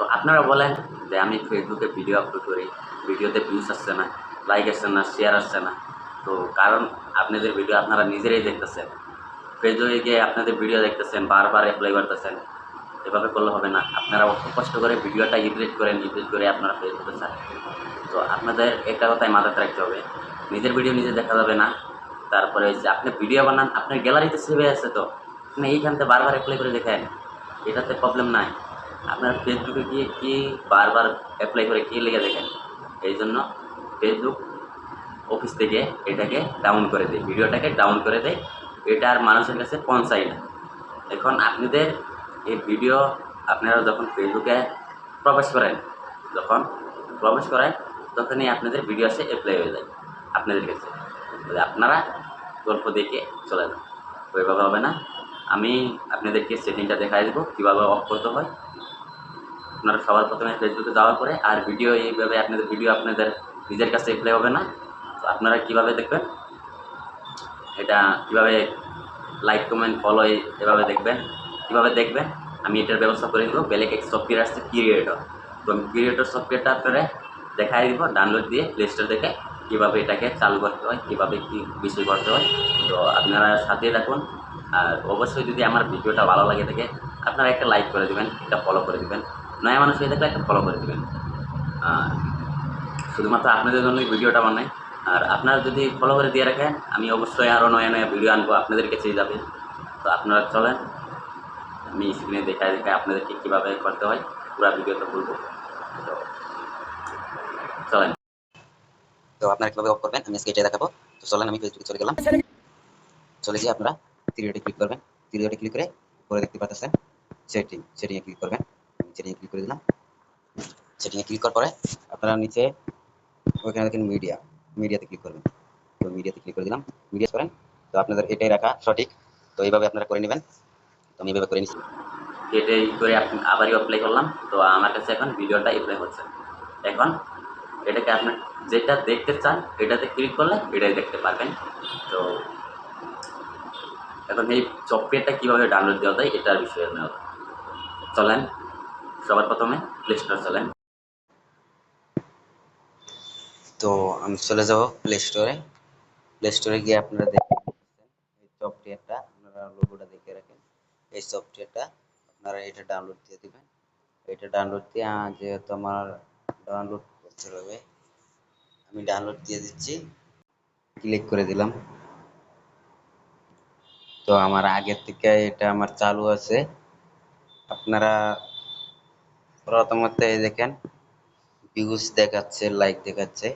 তো আপনারা বলেন যে আমি ফেসবুকে ভিডিও আপলোড করি ভিডিওতে ভিউজ আসছে না লাইক আসছে না শেয়ার আসছে না। তো কারণ আপনাদের ভিডিও আপনারা নিজেরাই দেখতেছেন। ফেসবুকে গিয়ে আপনাদের ভিডিও দেখতেছেন, বারবার অ্যাপ্লাই করতেছেন। এভাবে করলে হবে না। আপনারা অত কষ্ট করে ভিডিওটা এডিট করেন এডিট করে আপনারা ফেসবুকে ছাড়েন তো আপনাদের একটা কথাই মাথাতে রাখতে হবে, নিজের ভিডিও নিজে দেখা যাবে না। তারপরে যে আপনি ভিডিও বানান, আপনার গ্যালারিতে সেভে আছে তো। আপনি এইখানতে বারবার অ্যাপ্লাই করে দেখেন, এটাতে প্রবলেম নাই। আপনার ফেসবুকে গিয়ে কি বারবার অ্যাপ্লাই করে কি লেগে দেখেন? এই জন্য ফেসবুক অফিস থেকে এটাকে ডাউন করে দেয়। ভিডিওটাকে ডাউন করে দেয়। এটা আর মানুষের কাছে পৌঁছায় না। এখন আপনাদের এই ভিডিও আপনারা যখন ফেসবুকে প্রবেশ করেন, যখন প্রবেশ করেন, তখনই আপনাদের ভিডিও আসে অ্যাপ্লাই হয়ে যায় আপনাদের কাছে। আপনারা গল্প দেখে চলে যান। ওইভাবে হবে না। আমি আপনাদেরকে সেটিংটা দেখাই দেবো, কীভাবে অফ করতে হয়। আপনারা সবার প্রথমে ফেসবুকে যাওয়ার পরে আর ভিডিও এইভাবে আপনাদের ভিডিও আপনাদের নিজের কাছে অ্যাপ্লাই হবে না। তো আপনারা কীভাবে দেখবেন? এটা কীভাবে লাইক কমেন্ট ফলো এভাবে দেখবেন? কীভাবে দেখবেন? আমি এটার ব্যবস্থা করে দেবো। বেলেক এক সফটওয়্যার আসছে ক্রিয়েটর তো আমি ক্রিয়েটর সফটওয়্যারটা আপনারা দেখাই দিব ডাউনলোড দিয়ে প্লে স্টোর থেকে কীভাবে এটাকে চালু করতে হয়, কীভাবে কী বিষয় করতে হয়। তো আপনারা সাথে রাখুন আর অবশ্যই যদি আমার ভিডিওটা ভালো লাগে থাকে, আপনারা একটা লাইক করে দেবেন, একটা ফলো করে দেবেন। নয়া মানুষ হয়ে থাকলে একটা ফলো করে দেবেন। আর শুধুমাত্র আপনাদের জন্যই ভিডিওটা বানাই। আর আপনারা যদি ফলো করে দিয়ে রাখেন, আমি অবশ্যই আরও নয়া নয়া ভিডিও আনব আপনাদের কাছেই যাবে। তো আপনারা চলেন, আমি স্ক্রিনে দেখায় দেখায় আপনাদেরকে কীভাবে করতে হয়, পুরো ভিডিওটা বলব। তো চলেন। তো আপনারা কীভাবে অফ করবেন? আমি আজকে দেখাবো। তো চলেন, আমি ফেসবুকে চলে গেলাম। চলে গিয়ে আপনারা থ্রিডে ক্লিক করবেন। থ্রিডে ক্লিক করে পরে দেখতে পাচ্ছেন সেটিং সেটিংয়ে ক্লিক করবেন। সেটিংয়ে ক্লিক করে দিলাম। সেটিংয়ে ক্লিক করার পরে আপনারা নিচে ওইখানে দেখেন মিডিয়া মিডিয়াতে ক্লিক করবেন। তো মিডিয়াতে ক্লিক করে দিলাম। মিডিয়া করেন, তো আপনাদের এটাই রাখা সঠিক। তো এইভাবে আপনারা করে নেবেন। তো আমি এইভাবে করে নিচ্ছি এটাই করে আবারই অ্যাপ্লাই করলাম। তো আমার কাছে এখন ভিডিওটা অ্যাপ্লাই হচ্ছে। এখন এটাকে আপনি যেটা দেখতে চান, এটাতে ক্লিক করলে এটাই দেখতে পারবেন। তো এখন এই সফটওয়্যারটা কীভাবে ডাউনলোড দেওয়া যায়, এটার বিষয়ে নেওয়া চলেন। সবার প্রথমে প্লে স্টোর চলেন। তো আমি চলে যাব প্লে স্টোরে প্লে স্টোরে গিয়ে আপনারা দেখতে এই সফটওয়্যারটা আপনারা লোগোটা দেখে রাখেন। এই সফটওয়্যারটা আপনারা এটা ডাউনলোড দিয়ে দিবেন। এটা ডাউনলোড দিয়ে যেহেতু আমার ডাউনলোড করতে হবে, আমি ডাউনলোড দিয়ে দিচ্ছি। ক্লিক করে দিলাম। তো আমার আগের থেকে এটা আমার চালু আছে। আপনারা প্রথমত এই দেখেন ভিউস দেখাচ্ছে লাইক দেখাচ্ছে।